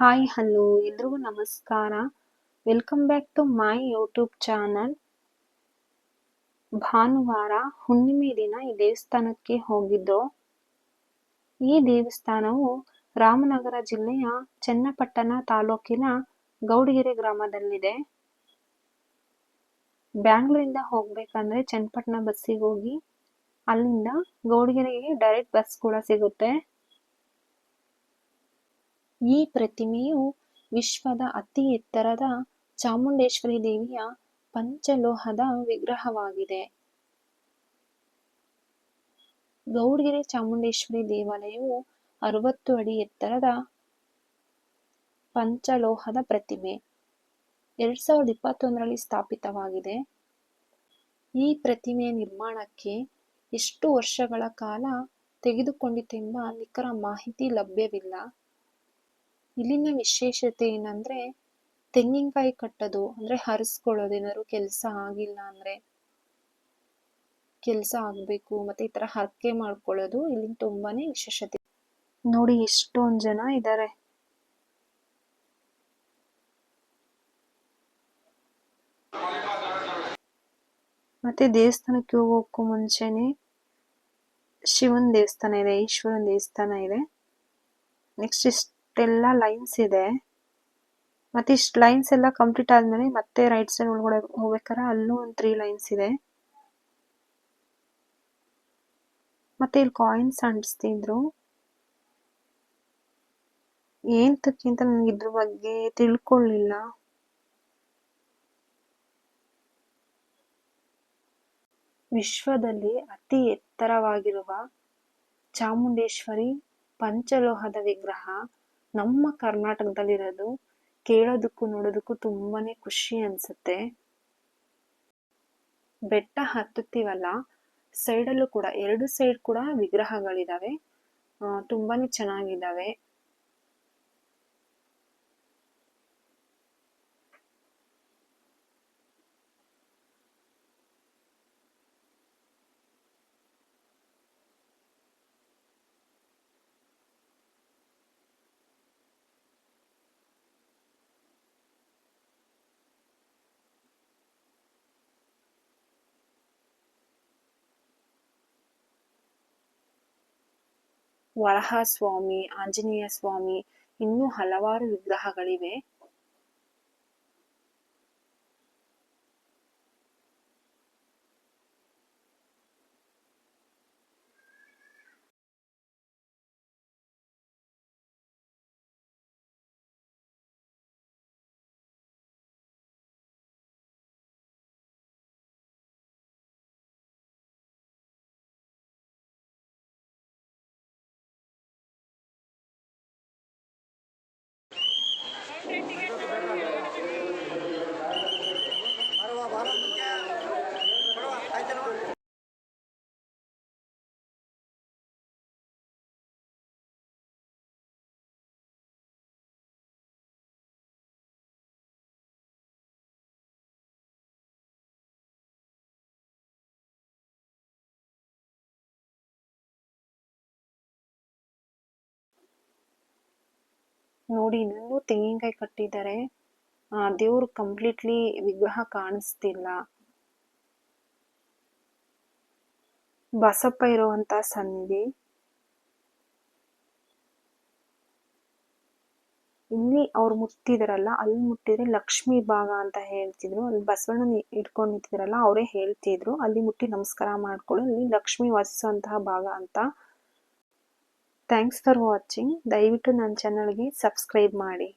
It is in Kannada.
ಹಾಯ್ ಹಲೋ ಎಲ್ರಿಗೂ ನಮಸ್ಕಾರ. Welcome back to my YouTube channel ಭಾನುವಾರ ಹುಣ್ಣಿಮೆ ದಿನ ಈ ದೇವಸ್ಥಾನಕ್ಕೆ ಹೋಗಿದ್ದು. ಈ ದೇವಸ್ಥಾನವು ರಾಮನಗರ ಜಿಲ್ಲೆಯ ಚನ್ನಪಟ್ಟಣ ತಾಲೂಕಿನ ಗೌಡಗೆರೆ ಗ್ರಾಮದಲ್ಲಿದೆ. ಬ್ಯಾಂಗ್ಳೂರಿಂದ ಹೋಗ್ಬೇಕಂದ್ರೆ ಚನ್ನಪಟ್ಟಣ ಬಸ್ಸಿಗೆ ಹೋಗಿ ಅಲ್ಲಿಂದ ಗೌಡಗೆರೆಗೆ ಡೈರೆಕ್ಟ್ ಬಸ್ ಕೂಡ ಸಿಗುತ್ತೆ. ಈ ಪ್ರತಿಮೆಯು ವಿಶ್ವದ ಅತಿ ಎತ್ತರದ ಚಾಮುಂಡೇಶ್ವರಿ ದೇವಿಯ ಪಂಚಲೋಹದ ವಿಗ್ರಹವಾಗಿದೆ. ಗೌಡಗಿರಿ ಚಾಮುಂಡೇಶ್ವರಿ ದೇವಾಲಯವು ಅರವತ್ತು ಅಡಿ ಎತ್ತರದ ಪಂಚಲೋಹದ ಪ್ರತಿಮೆ. ಎರಡ್ ಸಾವಿರದ ಇಪ್ಪತ್ತೊಂದರಲ್ಲಿ ಸ್ಥಾಪಿತವಾಗಿದೆ. ಈ ಪ್ರತಿಮೆಯ ನಿರ್ಮಾಣಕ್ಕೆ ಎಷ್ಟು ವರ್ಷಗಳ ಕಾಲ ತೆಗೆದುಕೊಂಡಿತೆಂಬ ನಿಖರ ಮಾಹಿತಿ ಲಭ್ಯವಿಲ್ಲ. ಇಲ್ಲಿನ ವಿಶೇಷತೆ ಏನಂದ್ರೆ, ತೆಂಗಿನಕಾಯಿ ಕಟ್ಟೋದು, ಅಂದ್ರೆ ಹರಿಸ್ಕೊಳ್ಳೋದು, ಏನಾದ್ರು ಕೆಲಸ ಆಗಿಲ್ಲ ಅಂದ್ರೆ. ಕೆಲಸ ಆಗ್ಬೇಕು, ಮತ್ತೆ ಈ ತರ ಹರಕೆ ಮಾಡ್ಕೊಳ್ಳೋದು ತುಂಬಾನೇ ವಿಶೇಷತೆ. ನೋಡಿ ಎಷ್ಟೊಂದ್ ಜನ ಇದ್ದಾರೆ ಮತ್ತೆ ದೇವಸ್ಥಾನಕ್ಕೆ ಹೋಗೋಕ್ಕೂ ಮುಂಚೆನೆ ಶಿವನ್ ದೇವಸ್ಥಾನ ಇದೆ, ಈಶ್ವರನ್ ದೇವಸ್ಥಾನ ಇದೆ. ನೆಕ್ಸ್ಟ್ ಇಷ್ಟೆಲ್ಲ ಲೈನ್ಸ್ ಇದೆ. ಮತ್ತೆ ಇಷ್ಟು ಲೈನ್ಸ್ ಎಲ್ಲ ಕಂಪ್ಲೀಟ್ ಆದ್ಮೇಲೆ ಮತ್ತೆ ರೈಟ್ ಸೈಡ್ ಒಳಗಡೆ ಹೋಗ್ಬೇಕಾದ್ರೆ ಅಲ್ಲೂ ಒಂದು ತ್ರೀ ಲೈನ್ಸ್ ಇದೆ. ಮತ್ತೆ ಇಲ್ಲಿ ಕಾಯಿನ್ಸ್ ಅಂಟಿಸ್ತಿದ್ರು. ಏಂತಕ್ಕಿಂತ ನನಗೆ ಇದ್ರ ಬಗ್ಗೆ ತಿಳ್ಕೊಳ್ಳಿಲ್ಲ ವಿಶ್ವದಲ್ಲಿ ಅತಿ ಎತ್ತರವಾಗಿರುವ ಚಾಮುಂಡೇಶ್ವರಿ ಪಂಚಲೋಹದ ವಿಗ್ರಹ ನಮ್ಮ ಕರ್ನಾಟಕದಲ್ಲಿರೋದು ಕೇಳೋದಕ್ಕೂ ನೋಡೋದಕ್ಕೂ ತುಂಬಾನೇ ಖುಷಿ ಅನ್ಸುತ್ತೆ. ಬೆಟ್ಟ ಹತ್ತುತ್ತೀವಲ್ಲ ಸೈಡಲ್ಲೂ ಕೂಡ, ಎರಡು ಸೈಡ್ ಕೂಡ ವಿಗ್ರಹಗಳಿದಾವೆ. ತುಂಬಾನೇ ಚೆನ್ನಾಗಿದ್ದಾವೆ ವರಹಸ್ವಾಮಿ ಆಂಜನೇಯ ಸ್ವಾಮಿ ಇನ್ನೂ ಹಲವಾರು ವಿಗ್ರಹಗಳಿವೆ. ನೋಡಿ ಇನ್ನೂ ತೆಂಗಿನಕಾಯಿ ಕಟ್ಟಿದ್ದಾರೆ ದೇವ್ರು ಕಂಪ್ಲೀಟ್ಲಿ ವಿಗ್ರಹ ಕಾಣಿಸ್ತಿಲ್ಲ. ಬಸಪ್ಪ ಇರುವಂತ ಸನ್ನಿಧಿ ಇಲ್ಲಿ ಅವ್ರು ಮುಟ್ಟಿದಾರಲ್ಲ, ಅಲ್ಲಿ ಮುಟ್ಟಿದ್ರೆ ಲಕ್ಷ್ಮಿ ಭಾಗ ಅಂತ ಹೇಳ್ತಿದ್ರು. ಅಲ್ಲಿ ಬಸವಣ್ಣನ ಇಟ್ಕೊಂಡು ನಿಂತಿದ್ರಲ್ಲ, ಅವರೇ ಹೇಳ್ತಿದ್ರು. ಅಲ್ಲಿ ಮುಟ್ಟಿ ನಮಸ್ಕಾರ ಮಾಡ್ಕೊಳ್ಳಿ ಅಲ್ಲಿ ಲಕ್ಷ್ಮಿ ವಾಸಿಸುವಂತಹ ಭಾಗ ಅಂತ. ಥ್ಯಾಂಕ್ಸ್ ಫಾರ್ ವಾಚಿಂಗ್ ದಯವಿಟ್ಟು ನನ್ನ ಚಾನಲ್ಗೆ ಸಬ್ಸ್ಕ್ರೈಬ್ ಮಾಡಿ.